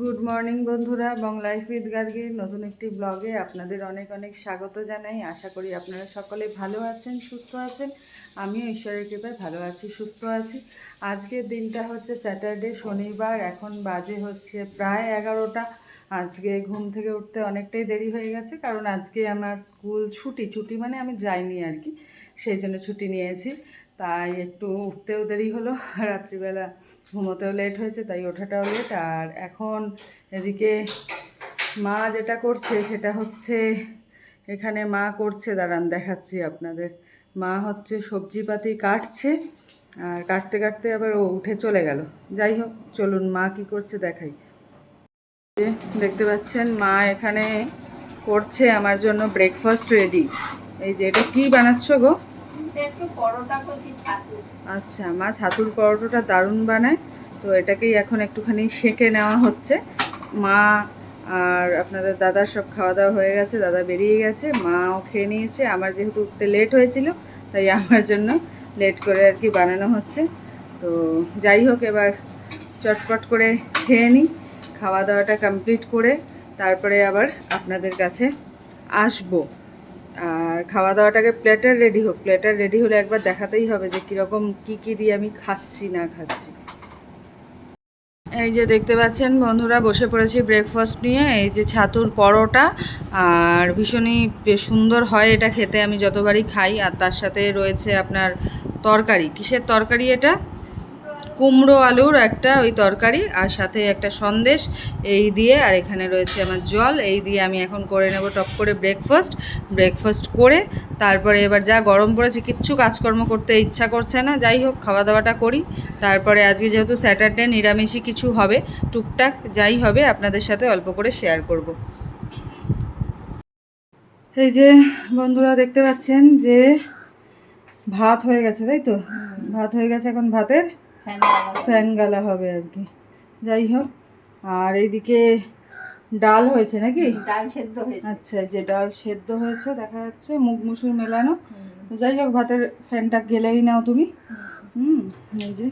Good morning বন্ধুরা। Life with গার্গির নতুন একটি ব্লগে আপনাদের অনেক অনেক স্বাগত জানাই। আশা করি আপনারা সকলে ভালো আছেন, সুস্থ আছেন। আমিও ঈশ্বরের কৃপায় ভালো আছি, সুস্থ আছি। আজকের দিনটা হচ্ছে স্যাটারডে শনিবার। এখন বাজে হচ্ছে প্রায় এগারোটা। আজকে ঘুম থেকে উঠতে অনেকটাই দেরি হয়ে গেছে, কারণ আজকে আমার স্কুল ছুটি। ছুটি মানে আমি যাইনি আর কি, সেই জন্য ছুটি নিয়েছি। তাই একটু উঠতেও দেরি হলো। রাত্রিবেলা ঘুমোতেও লেট হয়েছে, তাই ওঠাটাও লেট আর এখন এদিকে মা যেটা করছে, সেটা হচ্ছে এখানে মা করছে, দাঁড়ান দেখাচ্ছি আপনাদের। মা হচ্ছে সবজিপাতি কাটছে, আর কাটতে কাটতে আবার ও উঠে চলে গেল। যাই হোক, চলুন মা কি করছে দেখাই। দেখতে পাচ্ছেন, মা এখানে করছে আমার জন্য ব্রেকফাস্ট রেডি এই যে, এটা কী বানাচ্ছ গো? আচ্ছা মা ছাতুর পরোটাটা দারুণ বানায়। তো এটাকেই এখন একটুখানি সেঁকে নেওয়া হচ্ছে। মা আর আপনাদের দাদার সব খাওয়া দাওয়া হয়ে গেছে, দাদা বেরিয়ে গেছে, মাও খেয়ে নিয়েছে। আমার যেহেতু উঠতে লেট হয়েছিল, তাই আমার জন্য লেট করে আর কি বানানো হচ্ছে। তো যাই হোক, এবার চটপট করে খেয়ে নিই। খাওয়া দাওয়াটা কমপ্লিট করে তারপরে আবার আপনাদের কাছে আসব। আর খাওয়া দাওয়াটাকে প্লেটার রেডি হোক প্লেটার রেডি হলে একবার দেখাতেই হবে যে কীরকম কি কি দিয়ে আমি খাচ্ছি, না খাচ্ছি। এই যে দেখতে পাচ্ছেন বন্ধুরা, বসে পড়েছি ব্রেকফাস্ট নিয়ে। এই যে ছাতুর পরোটা, আর ভীষণই সুন্দর হয় এটা খেতে। আমি যতবারই খাই, আর তার সাথে রয়েছে আপনার তরকারি। কিসের তরকারি এটা? কুমড়ো আলুর একটা ওই তরকারি আর সাথে একটা সন্দেশ, এই দিয়ে আর এখানে রয়েছে আমার জল, এই দিয়ে আমি এখন করে নেব টপ করে ব্রেকফাস্ট ব্রেকফাস্ট করে তারপরে এবার যা গরম পড়েছে, কিচ্ছু কাজকর্ম করতে ইচ্ছা করছে না, যাই হোক খাওয়া দাওয়াটা করি। তারপরে আজকে যেহেতু স্যাটারডে নিরামিষই কিছু হবে, টুকটাক যাই হবে, আপনাদের সাথে অল্প করে শেয়ার করব। এই যে বন্ধুরা দেখতে পাচ্ছেন যে ভাত হয়ে গেছে, তাই তো? ভাত হয়ে গেছে এখন ভাতের। ফ্যান গালা হবে। আর কি। যাই হোক আর এইদিকে ডাল হয়েছে নাকি? ডাল সেদ্ধ হয়েছে। আচ্ছা যে ডাল সেদ্ধ হয়েছে দেখা যাচ্ছে মুগ মুসুর মেলানো। যাই হোক ভাতের ফ্যানটা গেলেই নাও তুমি। হুম এই যে।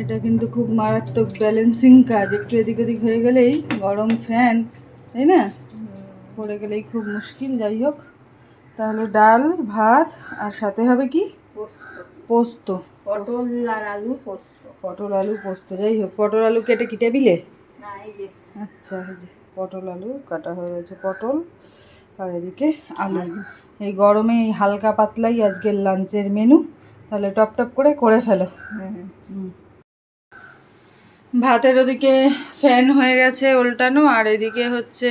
এটা কিন্তু খুব মারাত্মক ব্যালেন্সিং কাজ। একটু এদিক ওদিক হয়ে গেলেই গরম ফ্যান তাই না? পড়ে গেলেই খুব মুশকিল। যাই হোক তাহলে ডাল ভাত আর সাথে হবে কি? পোস্ত। পোস্ত। পটল আর আলু পোস্ত। পটল আলু পোস্ত। যাই হোক পটল আলু কেটে কি টেবিলে? আচ্ছা এই যে পটল আলু কাটা হয়ে গেছে পটল। আর এদিকে আলু। এই গরমে এই হালকা পাতলাই আজকের লাঞ্চের মেনু। তাহলে টপ টপ করে করে ফেলো। হুম। ভাতের ওদিকে ফ্যান হয়ে গেছে উল্টানো আর এদিকে হচ্ছে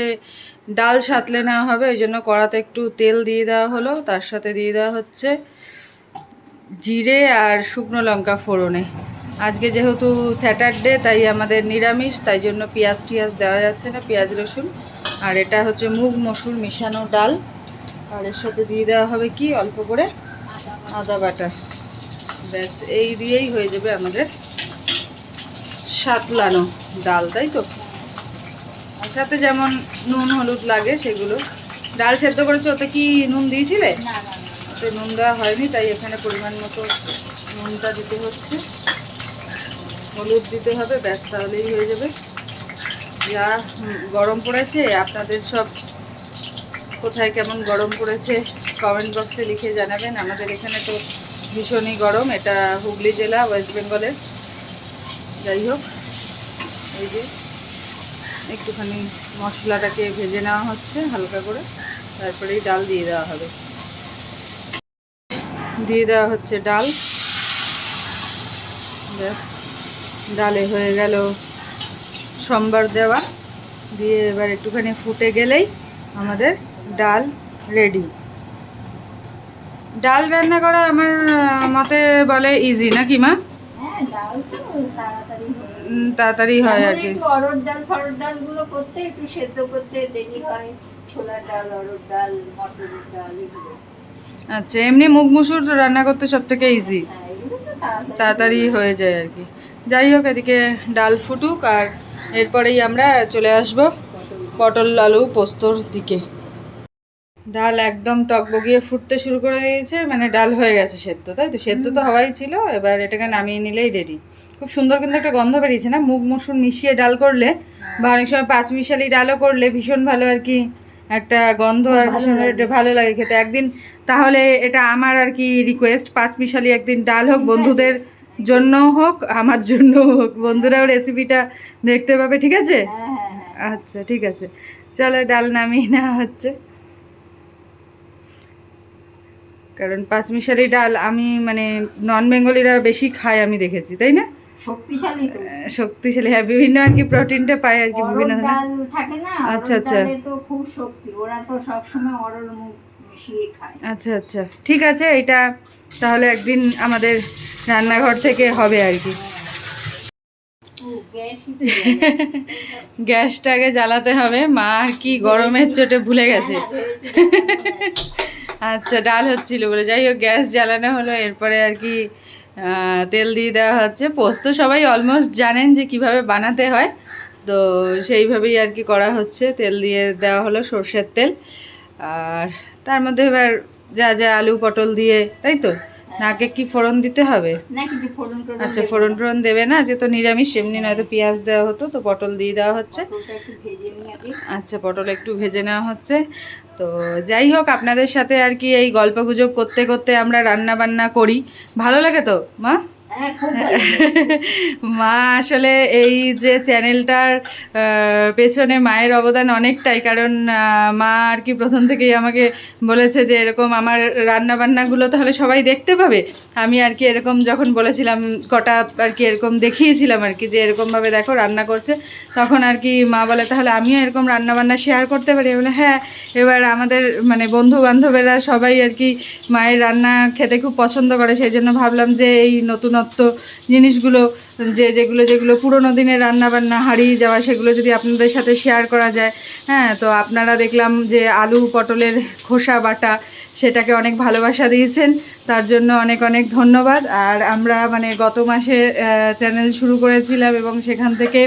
ডাল সাতলে নেওয়া হবে। ওই জন্য কড়াতে একটু তেল দিয়ে দেওয়া হলো তার সাথে দিয়ে দেওয়া হচ্ছে জিরে আর শুকনো লঙ্কা ফোড়নে। আজকে যেহেতু স্যাটারডে, তাই আমাদের নিরামিষ, তাই জন্য পেঁয়াজ টিয়াজ দেওয়া যাচ্ছে না, পেঁয়াজ, রসুন। আর এটা হচ্ছে মুগ, মসুর মিশানো ডাল। আর এর সাথে দিয়ে দেওয়া হবে কি? অল্প করে আদা বাটা। ব্যাস, এই দিয়েই হয়ে যাবে আমাদের সাতলানো ডাল, তাই তো? আর সাথে যেমন নুন, হলুদ লাগে সেগুলো। ডাল সেদ্ধ করেছ? ওতে কি নুন দিয়েছিলে? না না নুন দেওয়া হয়নি, তাই এখানে পরিমাণ মতো নুনটা দিতে হচ্ছে। হলুদ দিতে হবে, ব্যাস তাহলেই হয়ে যাবে। যা গরম পড়েছে, আপনাদের সব কোথায় কেমন গরম পড়েছে কমেন্ট বক্সে লিখে জানাবেন। আমাদের এখানে তো ভীষণই গরম, এটা হুগলি জেলা, ওয়েস্ট বেঙ্গলের যাই হোক, এই যে একটুখানি মশলাটাকে ভেজে নেওয়া হচ্ছে হালকা করে, তারপরেই ডাল দিয়ে দেওয়া হবে। দিয়ে দেওয়া হচ্ছে ডাল। ব্যাস ডালে হয়ে গেল সম্বার দেওয়া। দিয়ে এবার একটুখানি ফুটে গেলেই আমাদের ডাল রেডি। ডাল রান্না করা আমার মতে বলে ইজি নাকি মা? হ্যাঁ তাড়াতাড়ি হয় আর কি। অরড় ডাল ফরড় ডাল করতে একটু সেদ্ধ করতে দেরি হয়। ছোলার ডাল অরড় ডাল মটরের ডাল এগুলো। আচ্ছা এমনি মুগ মুসুর রান্না করতে সব থেকে ইজি তাড়াতাড়ি হয়ে যায় আর কি। যাই হোক এদিকে ডাল ফুটুক আর এরপরেই আমরা চলে আসব পটল আলু পোস্তর দিকে। ডাল একদম টকবগিয়ে ফুটতে শুরু করে দিয়েছে মানে ডাল হয়ে গেছে সেদ্ধ তাই তো? সেদ্ধ তো হওয়াই ছিল এবার এটাকে নামিয়ে নিলেই রেডি খুব সুন্দর কিন্তু একটা গন্ধ বেরিয়েছে না? মুগ মসুর মিশিয়ে ডাল করলে বা অনেক সময় পাঁচ মিশালি ডালও করলে ভীষণ ভালো আর কি একটা গন্ধ আর ভীষণ ভালো লাগে খেতে। একদিন তাহলে এটা আমার আর কি রিকোয়েস্ট পাঁচ মিশালি একদিন ডাল হোক বন্ধুদের জন্য হোক আমার জন্য হোক বন্ধুরাও রেসিপিটা দেখতে পাবে ঠিক আছে? হ্যাঁ হ্যাঁ হ্যাঁ। আচ্ছা ঠিক আছে। চলো ডাল নামিয়ে নেওয়া হচ্ছে। কারণ পাঁচমিশালি ডাল আমি মানে নন বেঙ্গলিরা বেশি খায় আমি দেখেছি তাই না? শক্তিশালী শক্তিশালী হ্যাঁ বিভিন্ন আর কি প্রোটিনটা পায় আর কি বিভিন্ন ধরনের। থাকে না আচ্ছা, আচ্ছা। তো খুব শক্তি ওরা তো সবসময় অরহর মুখ। মিশিয়ে আচ্ছা আচ্ছা। ঠিক আছে এটা তাহলে একদিন আমাদের রান্নাঘর থেকে হবে আর কি। গ্যাসটাকে জ্বালাতে হবে। মা আর কি গরমের চোটে ভুলে গেছে। আচ্ছা ডাল হচ্ছিল বলে। যাই হোক গ্যাস জ্বালানো হলো। এরপরে আর কি তেল দিয়ে দেওয়া হচ্ছে। পোস্ত সবাই অলমোস্ট জানেন যে কীভাবে বানাতে হয়। তো সেইভাবেই আর কি করা হচ্ছে। তেল দিয়ে দেওয়া হলো সর্ষের তেল। আর তার মধ্যে এবার যা যা আলু পটল দিয়ে তাই তো? নাকে কি ফোড়ন দিতে হবে? ফোড়ন টোড়ন আচ্ছা দেবে ফোড়ন না। টোড়ন দেবে না? যেহেতু নিরামিষ এমনি নয়তো পেঁয়াজ দেওয়া হতো তো পটল দিয়ে দেওয়া হচ্ছে। আচ্ছা পটল একটু ভেজে নেওয়া হচ্ছে। তো যাই হোক আপনাদের সাথে আর কি এই গল্প গুজব করতে করতে আমরা রান্না বান্না করি। ভালো লাগে তো মা? হ্যাঁ মা আসলে এই যে চ্যানেলটার পেছনে মায়ের অবদান অনেকটাই, কারণ মা আর কি প্রথম থেকেই আমাকে বলেছে যে এরকম আমার রান্না বান্নাগুলো তাহলে সবাই দেখতে পাবে। আমি আর কি এরকম যখন বলেছিলাম, কটা আর কি এরকম দেখিয়েছিলাম আর কি, যে এরকমভাবে দেখো রান্না করছে, তখন আর কি মা বলে, তাহলে আমিও এরকম রান্না বান্না শেয়ার করতে পারি? বলে হ্যাঁ। এবার আমাদের মানে বন্ধু বান্ধবেরা সবাই আর কি মায়ের রান্না খেতে খুব পছন্দ করে, সেই জন্য ভাবলাম যে এই নতুনত্ব জিনিসগুলো, যে যেগুলো যেগুলো পুরোনো দিনের রান্নাবান্না, হারিয়ে যাওয়া, সেগুলো যদি আপনাদের সাথে শেয়ার করা যায় হ্যাঁ তো আপনারা দেখলাম যে আলু পটলের খোসা বাটা সেটাকে অনেক ভালোবাসা দিয়েছেন, তার জন্য অনেক অনেক ধন্যবাদ। আর আমরা মানে গত মাসে চ্যানেল শুরু করেছিলাম এবং সেখান থেকে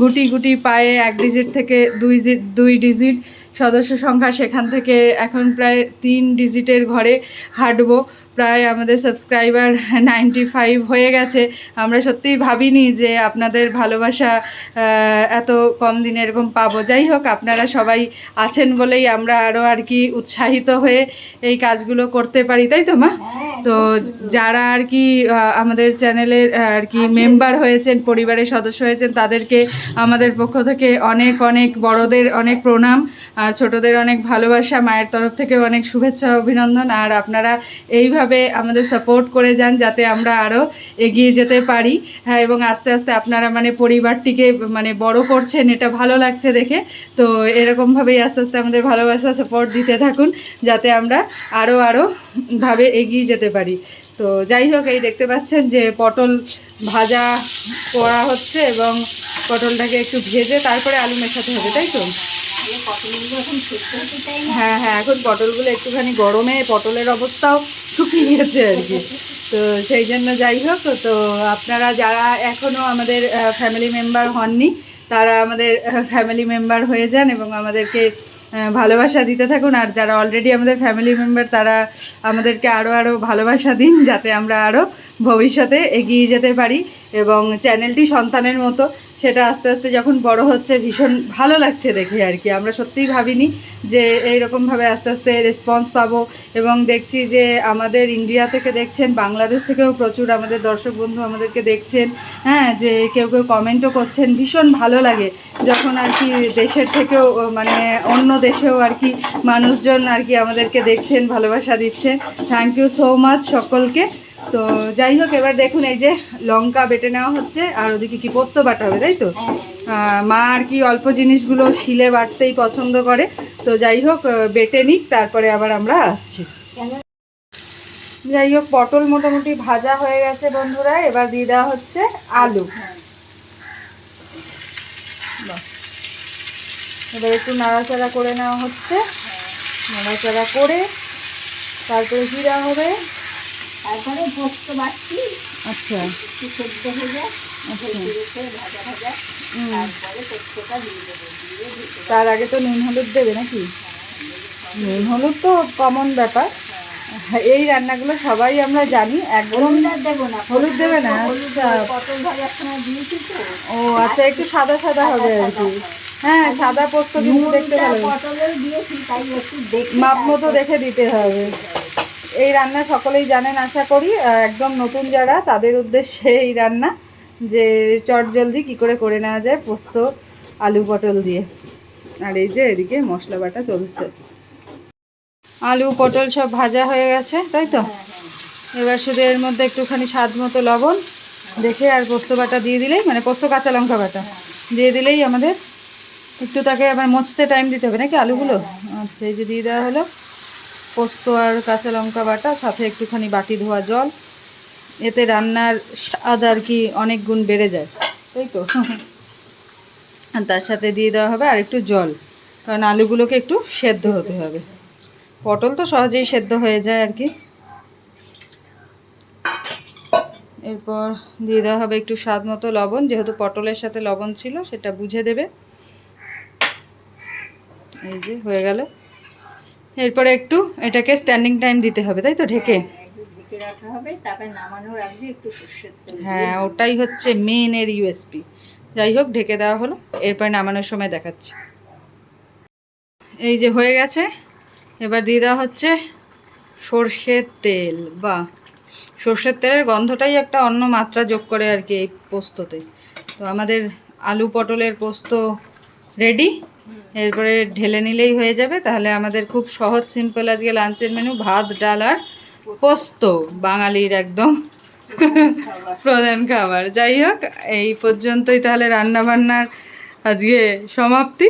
গুটি গুটি পায়ে এক ডিজিট থেকে দুই দুই ডিজিট সদস্য সংখ্যা সেখান থেকে এখন প্রায় তিন ডিজিটের ঘরে হাঁটবো। প্রায় আমাদের সাবস্ক্রাইবার নাইনটি ফাইভ হয়ে গেছে। আমরা সত্যিই ভাবিনি যে আপনাদের ভালোবাসা এত কম দিনে এরকম পাবো। যাই হোক আপনারা সবাই আছেন বলেই আমরা আরও আর কি উৎসাহিত হয়ে এই কাজগুলো করতে পারি। তাই তো মা? হ্যাঁ তো যারা আর কি আমাদের চ্যানেলের আর কি মেম্বার হয়েছেন পরিবারের সদস্য হয়েছেন তাদেরকে আমাদের পক্ষ থেকে অনেক অনেক বড়দের অনেক প্রণাম। আর ছোটদের অনেক ভালোবাসা, মায়ের তরফ থেকে অনেক শুভেচ্ছা, অভিনন্দন। আর আপনারা এইভাবে আমাদের সাপোর্ট করে যান যাতে আমরা আরও এগিয়ে যেতে পারি। হ্যাঁ এবং আস্তে আস্তে আপনারা মানে পরিবারটিকে মানে বড় করছেন, এটা ভালো লাগছে দেখে। তো এরকমভাবেই আস্তে আস্তে আমাদের ভালোবাসা সাপোর্ট দিতে থাকুন যাতে আমরা আরও আরও ভাবে এগিয়ে যেতে পারি। তো যাই হোক, এই দেখতে পাচ্ছেন যে পটল ভাজা করা হচ্ছে এবং পটলটাকে একটু ভেজে তারপরে আলু মেশাতে হবে, তাই তো? হ্যাঁ হ্যাঁ এখন পটলগুলো একটুখানি গরমে, পটলের অবস্থাও শুকিয়ে গেছে আর কি। তো সেই জন্য যাই হোক, তো আপনারা যারা এখনও আমাদের ফ্যামিলি মেম্বার হননি, তারা আমাদের ফ্যামিলি মেম্বার হয়ে যান এবং আমাদেরকে ভালোবাসা দিতে থাকুন। আর যারা অলরেডি আমাদের ফ্যামিলি মেম্বার তারা আমাদেরকে আরও আরও ভালোবাসা দিন, যাতে আমরা আরও ভবিষ্যতে এগিয়ে যেতে পারি। এবং চ্যানেলটি সন্তানের মতো। সেটা আস্তে আস্তে যখন বড় হচ্ছে ভীষণ ভালো লাগছে দেখে আর কি। আমরা সত্যিই ভাবিনি যে এইরকমভাবে আস্তে আস্তে রেসপন্স পাবো এবং দেখছি যে আমাদের ইন্ডিয়া থেকে দেখছেন বাংলাদেশ থেকেও প্রচুর আমাদের দর্শক বন্ধু আমাদেরকে দেখছেন হ্যাঁ যে কেউ কেউ কমেন্টও করছেন, ভীষণ ভালো লাগে যখন আর কি দেশের থেকেও মানে অন্য দেশেও আর কি মানুষজন আর কি আমাদেরকে দেখছেন, ভালোবাসা দিচ্ছেন। থ্যাংক ইউ সো মাচ সকলকে। তো যাই হোক, এবার দেখুন এই যে লঙ্কা বেটে নেওয়া হচ্ছে, আর ওদিকে কি পোস্ত বাটা হবে, তাই তো? মা আর কি অল্প জিনিসগুলো শিলে বাটতেই পছন্দ করে। তো যাই হোক বেটে নিক, তারপরে আবার আমরা আসছি। যাই হোক, পটল মোটামুটি ভাজা হয়ে গেছে বন্ধুরা, এবার দিয়ে দেওয়া হচ্ছে আলু। এবার একটু নাড়াচাড়া করে নেওয়া হচ্ছে। নাড়াচাড়া করে তারপরে দেওয়া হবে? তারপরে পোস্ত বাড়ছি আচ্ছা। একটু সেদ্ধ হয়ে যায় আচ্ছা। ভেজে রেখে ভাজা ভাজা। তারপরে পোস্তটা দিয়ে দেবো তার আগে তো নুন হলুদ দেবে নাকি? নুন হলুদ তো কমন ব্যাপার। এই রান্নাগুলো সবাই আমরা জানি একদম হলুদ দেবো না হলুদ দেবে না? হলুদ আচ্ছা। ও আচ্ছা একটু সাদা সাদা হবে আর কি। হ্যাঁ সাদা পোস্ত কিন্তু দেখতে ভালো। মাপ মতো দেখে দিতে হবে। এই রান্না সকলেই জানেন আশা করি একদম নতুন যারা তাদের উদ্দেশ্যে এই রান্না যে চট জলদি কী করে করে নেওয়া যায় পোস্ত আলু পটল দিয়ে। আর এই যে এদিকে মশলা বাটা চলছে। আলু পটল সব ভাজা হয়ে গেছে তাই তো? হ্যাঁ, হ্যাঁ। এবার শুধু এর মধ্যে একটুখানি স্বাদ মতো লবণ দেখে আর পোস্ত বাটা দিয়ে দিলেই মানে পোস্ত কাঁচা লঙ্কা বাটা দিয়ে দিলেই আমাদের একটু তাকে আবার মচতে টাইম দিতে হবে নাকি আলুগুলো? আচ্ছা এই যে দিয়ে দেওয়া হলো। পোস্ত আর কাঁচা লঙ্কা বাটা, সাথে একটুখানি বাটি ধোয়া জল। এতে রান্নার স্বাদ আর কি অনেক গুণ বেড়ে যায়। তাই তো। আর তার সাথে দিয়ে দেওয়া হবে আর একটু জল। কারণ আলুগুলোকে একটু সেদ্ধ হতে হবে। পটল তো সহজেই সেদ্ধ হয়ে যায় আর কি। এরপর দিয়ে দেওয়া হবে একটু স্বাদ মতো লবণ। যেহেতু পটলের সাথে লবণ ছিল, সেটা বুঝে দেবে। এই যে, হয়ে গেল। এরপরে একটু এটাকে স্ট্যান্ডিং টাইম দিতে হবে তাই তো ঢেকে? হ্যাঁ, হ্যাঁ ওটাই হচ্ছে মেন এর ইউএসপি যাই হোক ঢেকে দেওয়া হলো এরপরে নামানোর সময় দেখাচ্ছি। এই যে হয়ে গেছে এবার দিয়ে দেওয়া হচ্ছে সর্ষের তেল বা সর্ষের তেলের গন্ধটাই একটা অন্য মাত্রা যোগ করে আর কি এই পোস্ততে। তো আমাদের আলু পটলের পোস্ত রেডি এরপরে ঢেলে নিলেই হয়ে যাবে। তাহলে আমাদের খুব সহজ সিম্পল আজকে লাঞ্চের মেনু ভাত ডাল আর পোস্ত বাঙালির একদম প্রধান খাবার। যাই হোক এই পর্যন্তই তাহলে রান্না বান্নার আজকে সমাপ্তি।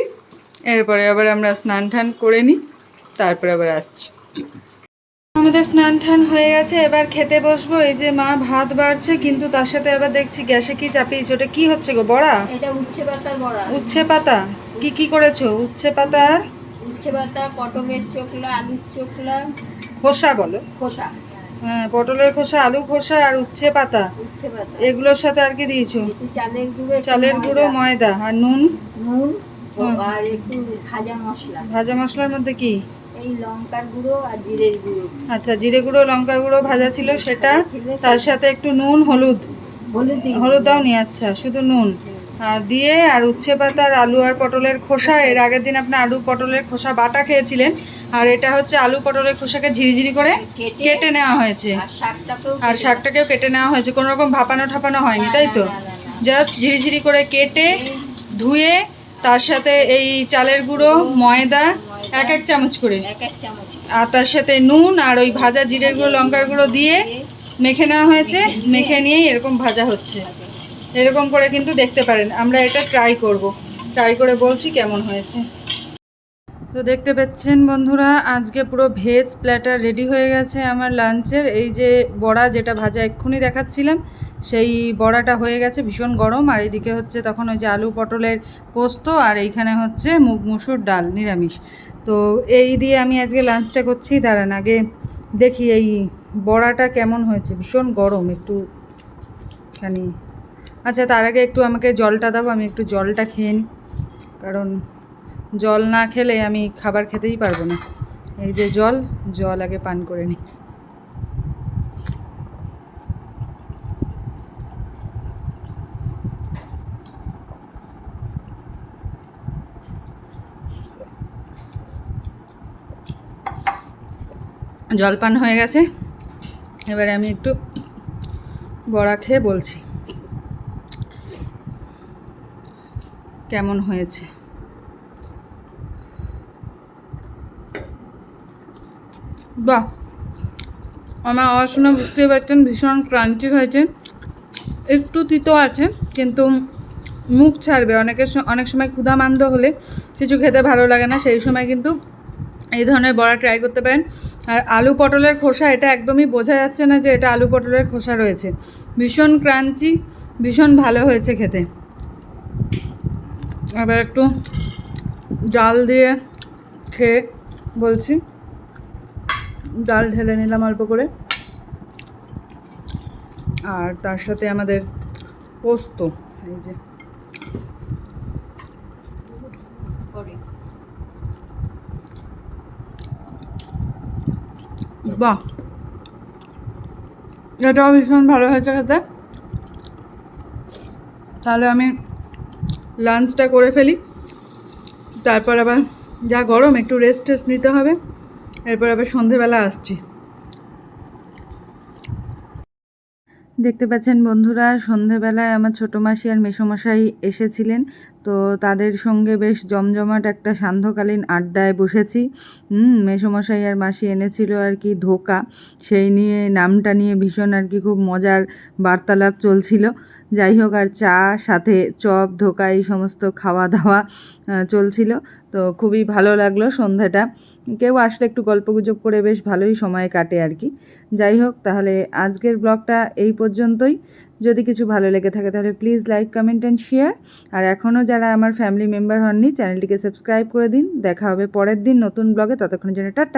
এরপরে আবার আমরা স্নান টান করে নিই তারপরে আবার আসছি। আমাদের স্নান টান হয়ে গেছে এবার খেতে বসবো। এই যে মা ভাত বাড়ছে কিন্তু তার সাথে আবার দেখছি গ্যাসে কি চাপিয়েছে ওটা কি হচ্ছে গো বড়া? উচ্ছে বড়া। উচ্ছে পাতা? কি কি করেছ? উচ্ছে পাতা আর? উচ্ছে পাতা পটলের চোখলা আলুর চোখলা। খোসা বলো। খোসা। হ্যাঁ পটলের খোসা আলু খোসা আর উচ্ছে পাতা। উচ্ছে পাতা। এগুলোর সাথে আর কি দিয়েছ? চালের গুঁড়ো চালের গুঁড়ো ময়দা, আর নুন? নুন আর একটু ভাজা মশলা। ভাজা মশলার মধ্যে কি? এই লঙ্কার গুঁড়ো আর জিরের গুঁড়ো। আচ্ছা জিরে গুঁড়ো লঙ্কা গুঁড়ো ভাজা ছিল সেটা। তার সাথে একটু নুন হলুদ। হলুদ হলুদ দাও নি আচ্ছা শুধু নুন। আর দিয়ে আর উচ্ছে পাতা আর আলু আর পটলের খোসা। এর আগের দিন আপনি আলু পটলের খোসা বাটা খেয়েছিলেন। আর এটা হচ্ছে আলু পটলের খোসাকে ঝিরিঝিরি করে কেটে নেওয়া হয়েছে। আর শাকটাকেও কেটে- নেওয়া হয়েছে। কোনো রকম ভাপানো ঠাপানো হয়নি তাই তো। জাস্ট ঝিরিঝিরি করে কেটে ধুয়ে তার সাথে এই চালের গুঁড়ো ময়দা এক এক চামচ করে। এক এক চামচ। আর তার সাথে নুন আর ওই ভাজা জিরের গুঁড়ো লঙ্কার গুঁড়ো দিয়ে মেখে নেওয়া হয়েছে। মেখে নিয়েই এরকম ভাজা হচ্ছে। এরকম করে কিন্তু দেখতে পারেন। আমরা এটা ট্রাই করব। ট্রাই করে বলছি কেমন হয়েছে। তো দেখতে পাচ্ছেন বন্ধুরা, আজকে পুরো ভেজ প্ল্যাটার রেডি হয়ে গেছে আমার লাঞ্চের। এই যে বড়া যেটা ভাজা এক্ষুনি দেখাচ্ছিলাম, সেই বড়াটা হয়ে গেছে ভীষণ গরম। আর এইদিকে হচ্ছে তখন ওই যে আলু পটলের পোস্ত আর এইখানে হচ্ছে মুগ মুসুর ডাল, নিরামিষ। তো এই দিয়ে আমি আজকে লাঞ্চটা করছি। দাঁড়ান আগে দেখি এই বড়াটা কেমন হয়েছে। ভীষণ গরম একটু খানি। আচ্ছা তার আগে একটু আমাকে জলটা দাও, আমি একটু জলটা খেয়ে নিই কারণ জল না খেলে আমি খাবার খেতেই পারব না। এই যে জল জল আগে পান করে নিই জলপান হয়ে গেছে। এবারে আমি একটু বড়া খেয়ে বলছি। কেমন হয়েছে? বাহ! আমার আওয়াজ বুঝতেই পারছেন, ভীষণ ক্রাঞ্চি হয়েছে। একটু তিতো আছে, কিন্তু মুখ ছাড়বে। অনেকের অনেক সময় ক্ষুধামান্দ হলে কিছু খেতে ভালো লাগে না। সেই সময় কিন্তু এই ধরনের বড়া ট্রাই করতে পারেন। আর আলু পটলের খোসা, এটা একদমই বোঝা যাচ্ছে না যে এটা আলু পটলের খোসা রয়েছে। ভীষণ ক্রাঞ্চি, ভীষণ ভালো হয়েছে খেতে। এবার একটু ডাল দিয়ে খেয়ে বলছি। ডাল ঢেলে নিলাম অল্প করে। আর তার সাথে আমাদের পোস্ত, এই যে। বাহ! এটাও ভীষণ ভালো হয়েছে খেতে। তাহলে আমি লাঞ্চটা করে ফেলি। তারপর আবার যা গরম, একটু রেস্ট টেস্ট নিতে হবে। এরপর আবার সন্ধেবেলা আসছি। দেখতে পাচ্ছেন বন্ধুরা, সন্ধেবেলায় আমার ছোটো মাসি আর মেসোমশাই এসেছিলেন। তো তাদের সঙ্গে বেশ জমজমাট একটা সান্ধ্যকালীন আড্ডায় বসেছি। মেসোমশাই আর মাসি এনেছিল আর কি ধোকা। সেই নিয়ে নামটা নিয়ে ভীষণ আর কি খুব মজার বার্তালাপ চলছিল। যাই হোক, আর চা, সাথে চপ, ধোকা, এই সমস্ত খাওয়া দাওয়া চলছিল। তো খুবই ভালো লাগল সন্ধ্যাটা। কেউ আসলে একটু গল্পগুজব করে বেশ ভালোই সময় কাটে আর কি। যাই হোক, তাহলে আজকের ব্লগটা এই পর্যন্তই। যদি কিছু ভালো লেগে থাকে, তাহলে please like comment and share আর এখনও যারা আমার ফ্যামিলি মেম্বার হননি চ্যানেলটিকে সাবস্ক্রাইব করে দিন। দেখা হবে পরের দিন নতুন ব্লগে ততক্ষণের জন্য টাটা।